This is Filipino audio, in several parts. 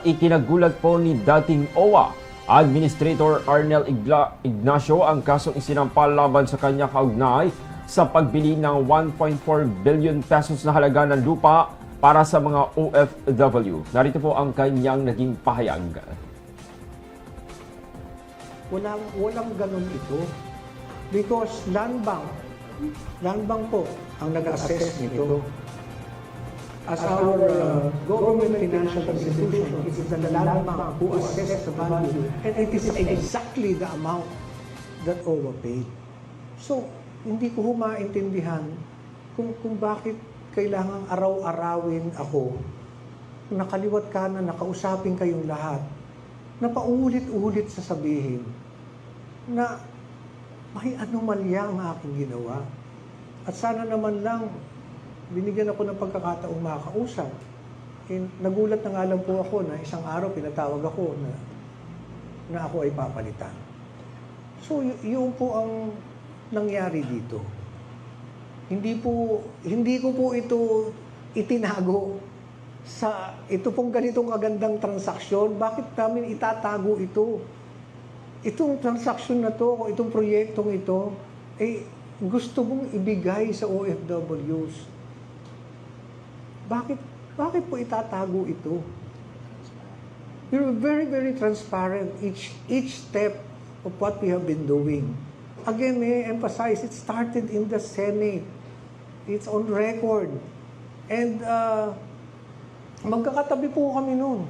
Ikinagulat po ni dating OWA Administrator Arnel Igla- Ignacio ang kasong isinampal laban sa kanya kaugnay sa pagbili ng 1.4 billion pesos na halaga ng lupa para sa mga OFW. Narito po ang kanyang naging pahayag. Walang, walang ganun ito. Because land bank, land bank po ang nag-assess nito. As our uh, government financial institution, it is the land bank who assess the value and it is exactly the amount that OWA paid. So, hindi ko ho maintindihan kung, kung bakit kailangang araw-arawin ako nakaliwat ka na nakausapin kayong lahat na paulit-ulit sasabihin na may anomalya ang aking ginawa. At sana naman lang, binigyan ako ng pagkakataong makausap. And nagulat na nga lang po ako na isang araw pinatawag ako na, na ako ay papalitan. So, y- yun po ang nangyari dito. Hindi po, hindi ko po ito itinago sa ito pong ganitong kagandang transaksyon. Bakit namin itatago ito? Itong transaksyon na to, itong proyektong ito, eh, gusto mong ibigay sa OFWs. Bakit, bakit po itatago ito? Were very, very transparent each, each step of what we have been doing. Again, may emphasize, it started in the Senate. It's on record. And uh, magkakatabi po kami noon.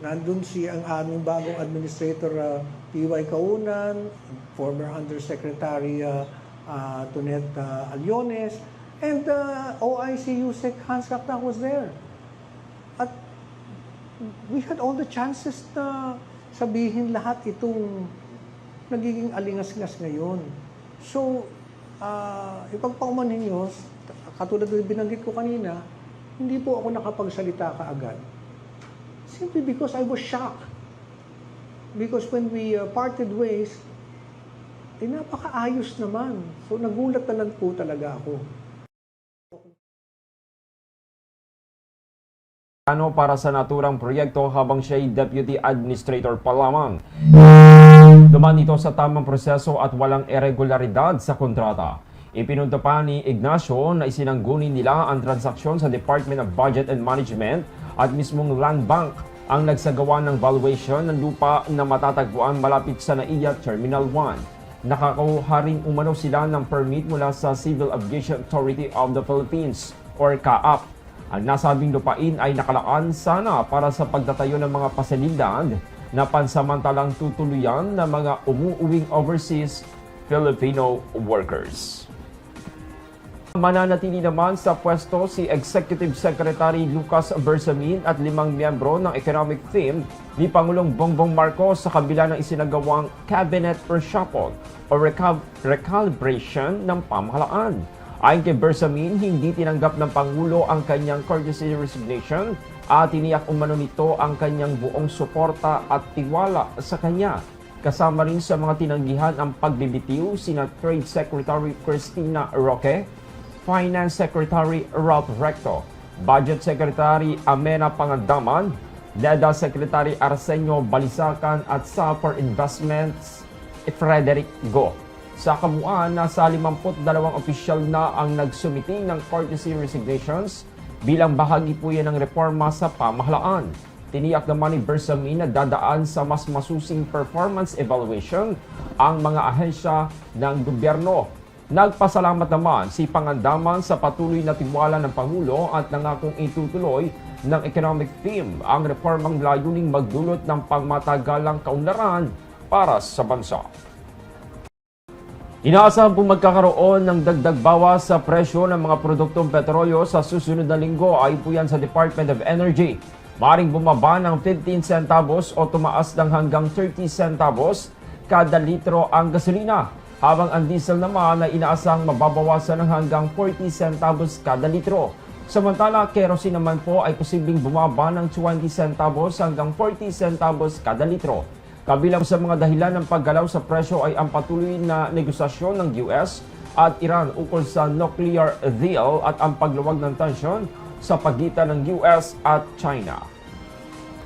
Nandun si ang aming bagong administrator, uh, P.Y. Kaunan, former Undersecretary uh, uh, Tonet uh, Aliones, and uh, OIC USEC Hans Kapta was there. At we had all the chances na sabihin lahat itong nagiging alingas-ngas ngayon. So, uh, ipagpauman ninyo, katulad ng binanggit ko kanina, hindi po ako nakapagsalita kaagad. Simply because I was shocked. Because when we uh, parted ways, eh napakaayos naman. So nagulat na lang po talaga ako. Ano para sa naturang proyekto habang siya'y Deputy Administrator pa lamang. Duman ito sa tamang proseso at walang irregularidad sa kontrata. Ipinunta pa ni Ignacio na isinanggunin nila ang transaksyon sa Department of Budget and Management at mismong Land Bank ang nagsagawa ng valuation ng lupa na matatagpuan malapit sa NAIA Terminal 1. Nakakuha rin umano sila ng permit mula sa Civil Aviation Authority of the Philippines or CAAP. Ang nasabing lupain ay nakalaan sana para sa pagtatayo ng mga pasilidad na pansamantalang tutuluyan ng mga umuuwing overseas Filipino workers. Mananatili naman sa pwesto si Executive Secretary Lucas Bersamin at limang miyembro ng economic team ni Pangulong Bongbong Marcos sa kabila ng isinagawang cabinet reshuffle o recal- recalibration ng pamahalaan. Ayon kay Bersamin, hindi tinanggap ng Pangulo ang kanyang courtesy resignation at tiniyak umano nito ang kanyang buong suporta at tiwala sa kanya. Kasama rin sa mga tinanggihan ang pagbibitiw sina Trade Secretary Christina Roque, Finance Secretary Ralph Recto, Budget Secretary Amena Pangandaman, NEDA Secretary Arsenio Balisacan at SA for Investments Frederick Go. Sa kabuuan, nasa 52 opisyal na ang nagsumiti ng courtesy resignations bilang bahagi po yan ng reforma sa pamahalaan. Tiniyak naman ni Bersamin na dadaan sa mas masusing performance evaluation ang mga ahensya ng gobyerno Nagpasalamat naman si Pangandaman sa patuloy na tiwala ng Pangulo at nangakong itutuloy ng economic team ang reformang layuning magdulot ng pangmatagalang kaunlaran para sa bansa. Inaasahan po magkakaroon ng dagdag bawas sa presyo ng mga produktong petrolyo sa susunod na linggo ay po yan sa Department of Energy. Maring bumaba ng 15 centavos o tumaas ng hanggang 30 centavos kada litro ang gasolina habang ang diesel naman ay inaasang mababawasan ng hanggang 40 centavos kada litro. Samantala, kerosene naman po ay posibleng bumaba ng 20 centavos hanggang 40 centavos kada litro. Kabilang sa mga dahilan ng paggalaw sa presyo ay ang patuloy na negosasyon ng US at Iran ukol sa nuclear deal at ang pagluwag ng tensyon sa pagitan ng US at China.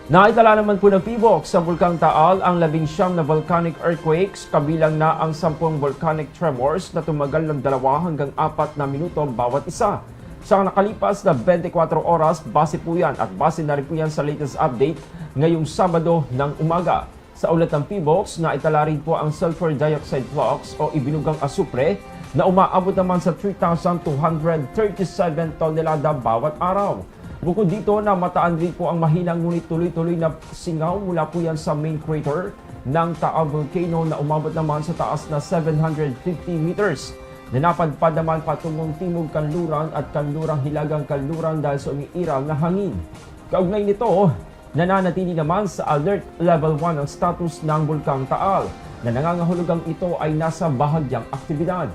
Naitala naman po ng PIBOC sa Bulkang Taal ang labing siyam na volcanic earthquakes kabilang na ang sampung volcanic tremors na tumagal ng dalawa hanggang apat na minuto bawat isa. Sa nakalipas na 24 oras, base po yan at base na rin po yan sa latest update ngayong Sabado ng umaga. Sa ulat ng PBOX, na itala rin po ang sulfur dioxide flux o ibinugang asupre na umaabot naman sa 3,237 tonelada bawat araw. Bukod dito, namataan rin po ang mahinang ngunit tuloy-tuloy na singaw mula po yan sa main crater ng Taal Volcano na umabot naman sa taas na 750 meters. Nanapadpad naman patungong timog kanluran at kanlurang hilagang kanluran dahil sa umiiral na hangin. Kaugnay nito, nananatili naman sa alert level 1 ang status ng Bulkang Taal na nangangahulugang ito ay nasa bahagyang aktibidad.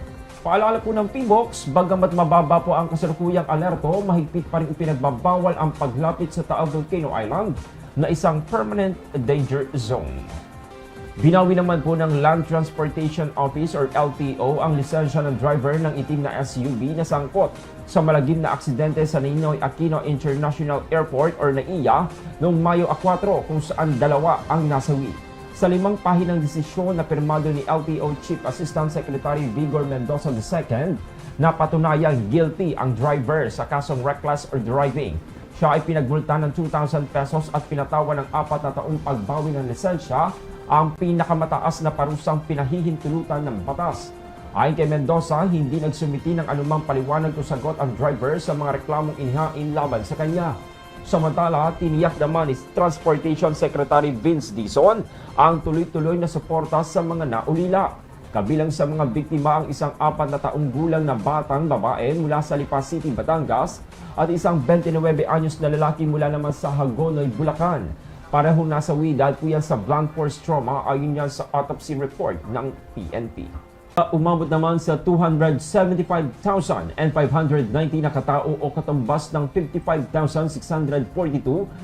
Paalala po ng PBOX, bagamat mababa po ang kasalukuyang alerto, mahigpit pa rin ipinagbabawal ang paglapit sa Taal Volcano Island na isang permanent danger zone. Binawi naman po ng Land Transportation Office or LTO ang lisensya ng driver ng itim na SUV na sangkot sa malagim na aksidente sa Ninoy Aquino International Airport or NAIA noong Mayo 4 kung saan dalawa ang nasawi. Sa limang pahinang desisyon na pirmado ni LTO Chief Assistant Secretary Vigor Mendoza II, napatunayang guilty ang driver sa kasong reckless or driving. Siya ay pinagmulta ng 2,000 pesos at pinatawan ng apat na taong pagbawi ng lisensya ang pinakamataas na parusang pinahihintulutan ng batas. Ayon kay Mendoza, hindi nagsumiti ng anumang paliwanag o sagot ang driver sa mga reklamong inihain laban sa kanya. Samantala, tiniyak naman ni Transportation Secretary Vince Dizon ang tuloy-tuloy na suporta sa mga naulila. Kabilang sa mga biktima ang isang apat na taong gulang na batang babae mula sa Lipa City, Batangas at isang 29 anyos na lalaki mula naman sa Hagonoy, Bulacan. Parehong nasawi dahil po yan sa blunt force trauma ayon yan sa autopsy report ng PNP. Uh, Umabot naman sa 275,590 na katao o katumbas ng 55,642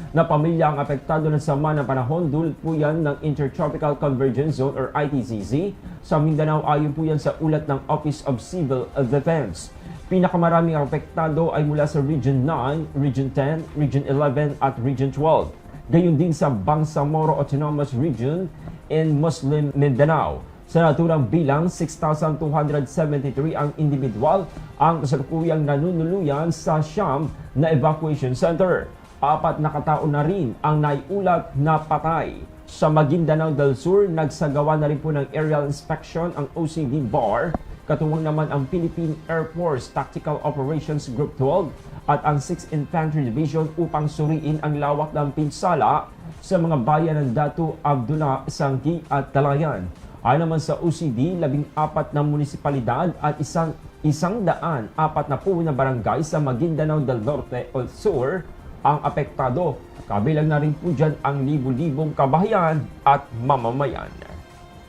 na pamilya ang apektado ng sama ng panahon dulot po yan ng Intertropical Convergence Zone or ITCZ sa Mindanao ayon po yan sa ulat ng Office of Civil Defense. Pinakamaraming apektado ay mula sa Region 9, Region 10, Region 11 at Region 12. Gayon din sa Bangsamoro Autonomous Region in Muslim Mindanao. Sa naturang bilang, 6,273 ang individual ang kasalukuyang nanunuluyan sa Siam na evacuation center. Apat na katao na rin ang naiulat na patay. Sa Maguindanao del Sur, nagsagawa na rin po ng aerial inspection ang OCD BAR Katuwang naman ang Philippine Air Force Tactical Operations Group 12 at ang 6th Infantry Division upang suriin ang lawak ng pinsala sa mga bayan ng Datu, Abdullah, Sangki at Talayan. Ayon naman sa OCD, labing apat na munisipalidad at isang isang daan apat na po na barangay sa Maguindanao del Norte o Sur ang apektado. Kabilang na rin po dyan ang libu-libong kabahayan at mamamayan.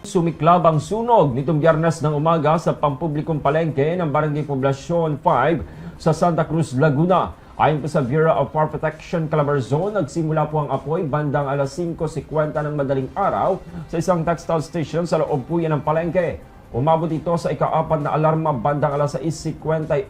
Sumiklab ang sunog nitong biyernes ng umaga sa pampublikong palengke ng Barangay Poblasyon 5 sa Santa Cruz, Laguna. Ayon po sa Bureau of Fire Protection Calabarzon, nagsimula po ang apoy bandang alas 5.50 ng madaling araw sa isang textile station sa loob po yan ng palengke. Umabot ito sa ikaapat na alarma bandang alas 6.58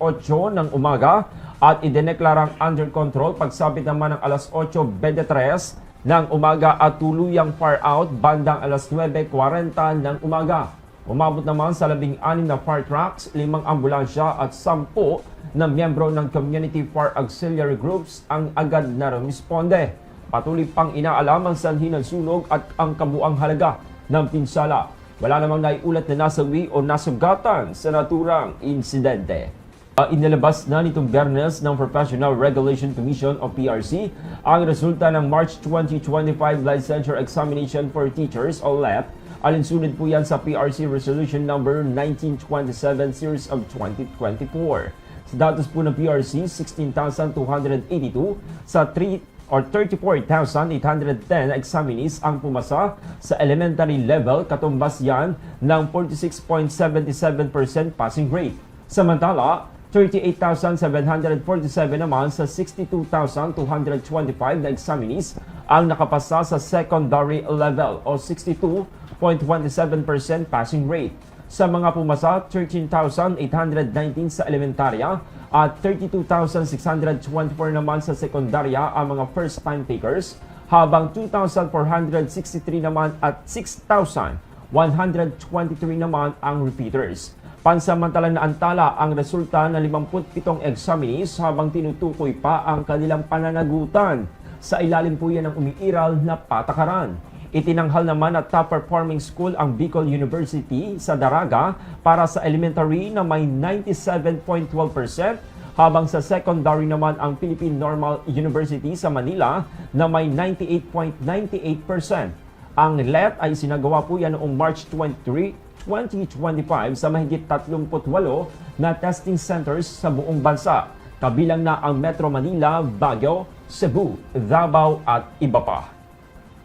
ng umaga at idineklarang under control pagsapit naman ng alas 8.23 ng umaga at tuluyang fire out bandang alas 9.40 ng umaga. Umabot naman sa labing anim na fire trucks, limang ambulansya at sampu na miyembro ng Community Fire Auxiliary Groups ang agad na rumisponde. Patuloy pang inaalam ang sanhi ng sunog at ang kabuang halaga ng pinsala. Wala namang naiulat na nasawi o nasugatan sa naturang insidente. Uh, inilabas na nitong Bernes ng Professional Regulation Commission o PRC ang resulta ng March 2025 Licensure Examination for Teachers o LEP. Alinsunod po yan sa PRC Resolution Number 1927 Series of 2024. Sa datos po ng PRC, 16,282 sa 3 or 34,810 examinees ang pumasa sa elementary level katumbas yan ng 46.77% passing rate. Samantala, 38,747 naman sa 62,225 na examinees ang nakapasa sa secondary level o 62.27% passing rate. Sa mga pumasa, 13,819 sa elementarya at 32,624 naman sa sekundarya ang mga first-time takers habang 2,463 naman at 6,123 naman ang repeaters. Pansamantalang naantala ang resulta ng 57 examinees habang tinutukoy pa ang kanilang pananagutan. Sa ilalim po yan ng umiiral na patakaran. Itinanghal naman at top performing school ang Bicol University sa Daraga para sa elementary na may 97.12% habang sa secondary naman ang Philippine Normal University sa Manila na may 98.98%. Ang LET ay sinagawa po yan noong March 23, 2025 sa mahigit 38 na testing centers sa buong bansa. Kabilang na ang Metro Manila, Baguio, Cebu, Davao at iba pa.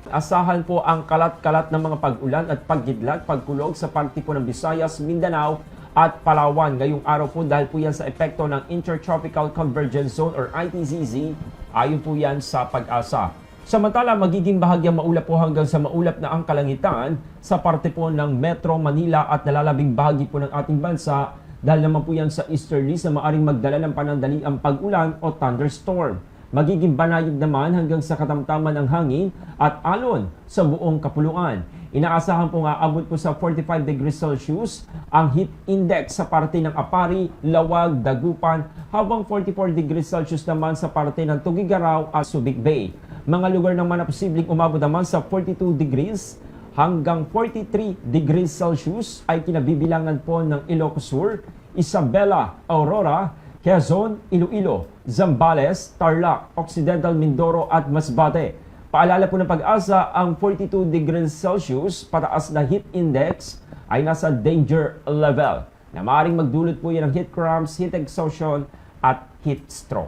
Asahan po ang kalat-kalat ng mga pag-ulan at paggidlat, pagkulog sa parte po ng Visayas, Mindanao at Palawan ngayong araw po dahil po yan sa epekto ng Intertropical Convergence Zone or ITZZ ayon po yan sa pag-asa. Samantala, magiging bahagyang maulap po hanggang sa maulap na ang kalangitan sa parte po ng Metro Manila at nalalabing bahagi po ng ating bansa dahil naman po yan sa easterlies na maaring magdala ng panandaliang pag-ulan o thunderstorm. Magiging banayad naman hanggang sa katamtaman ng hangin at alon sa buong kapuluan. Inaasahan po nga abot po sa 45 degrees Celsius ang heat index sa parte ng Apari, Lawag, Dagupan habang 44 degrees Celsius naman sa parte ng Tugigaraw at Subic Bay. Mga lugar naman na posibleng umabot naman sa 42 degrees hanggang 43 degrees Celsius ay kinabibilangan po ng Ilocos Sur, Isabela, Aurora, Quezon, Iloilo, Zambales, Tarlac, Occidental Mindoro at Masbate. Paalala po ng pag-asa, ang 42 degrees Celsius pataas na heat index ay nasa danger level na maaaring magdulot po yan ng heat cramps, heat exhaustion at heat stroke.